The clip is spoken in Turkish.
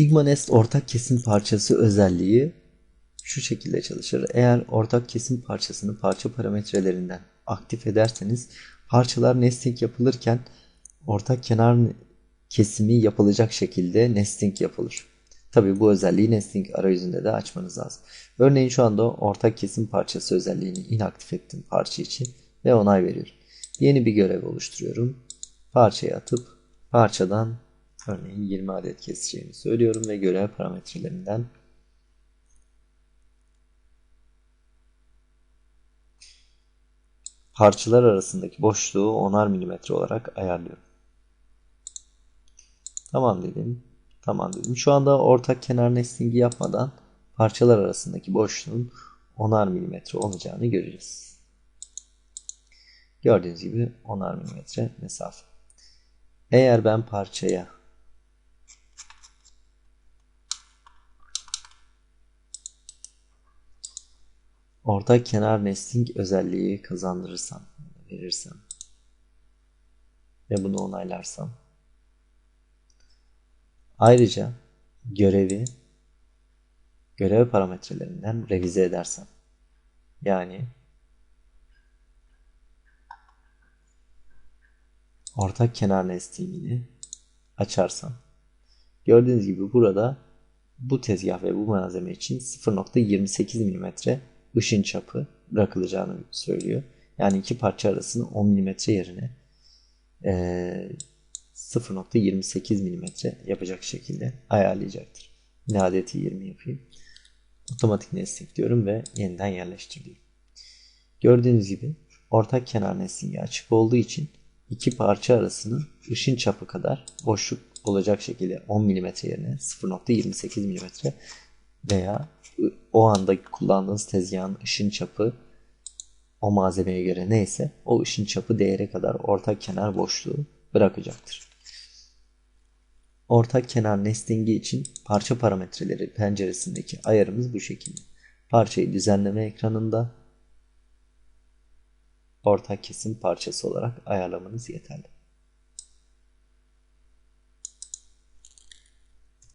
Sigma Nest ortak kesim parçası özelliği şu şekilde çalışır. Eğer ortak kesim parçasını parça parametrelerinden aktif ederseniz parçalar nesting yapılırken ortak kenar kesimi yapılacak şekilde nesting yapılır. Tabi bu özelliği nesting arayüzünde de açmanız lazım. Örneğin şu anda ortak kesim parçası özelliğini inaktif ettim parça için ve onay veriyorum. Yeni bir görev oluşturuyorum. Parçayı atıp parçadan örneğin 20 adet keseceğimi söylüyorum ve görev parametrelerinden parçalar arasındaki boşluğu 10'ar milimetre olarak ayarlıyorum. Tamam dedim. Tamam dedim. Şu anda ortak kenar nestingi yapmadan parçalar arasındaki boşluğun 10'ar milimetre olacağını göreceğiz. Gördüğünüz gibi 10'ar milimetre mesafe. Eğer ben parçaya ortak kenar nesting özelliği kazandırırsam, verirsem ve bunu onaylarsam. Ayrıca görevi görev parametrelerinden revize edersem. Yani ortak kenar nestingini açarsam. Gördüğünüz gibi burada bu tezgah ve bu malzeme için 0.28 mm ışın çapı bırakılacağını söylüyor. Yani iki parça arasını 10 mm yerine e, 0.28 mm yapacak şekilde ayarlayacaktır. Yine adeti 20 yapayım. Otomatik nesting diyorum ve yeniden yerleştir. Gördüğünüz gibi ortak kenar nestingi açık olduğu için iki parça arasını ışın çapı kadar boşluk olacak şekilde 10 mm yerine 0.28 mm veya o anda kullandığınız tezgahın ışın çapı o malzemeye göre neyse o ışın çapı değere kadar ortak kenar boşluğu bırakacaktır. Ortak kenar nestingi için parça parametreleri penceresindeki ayarımız bu şekilde. Parçayı düzenleme ekranında ortak kesim parçası olarak ayarlamanız yeterli.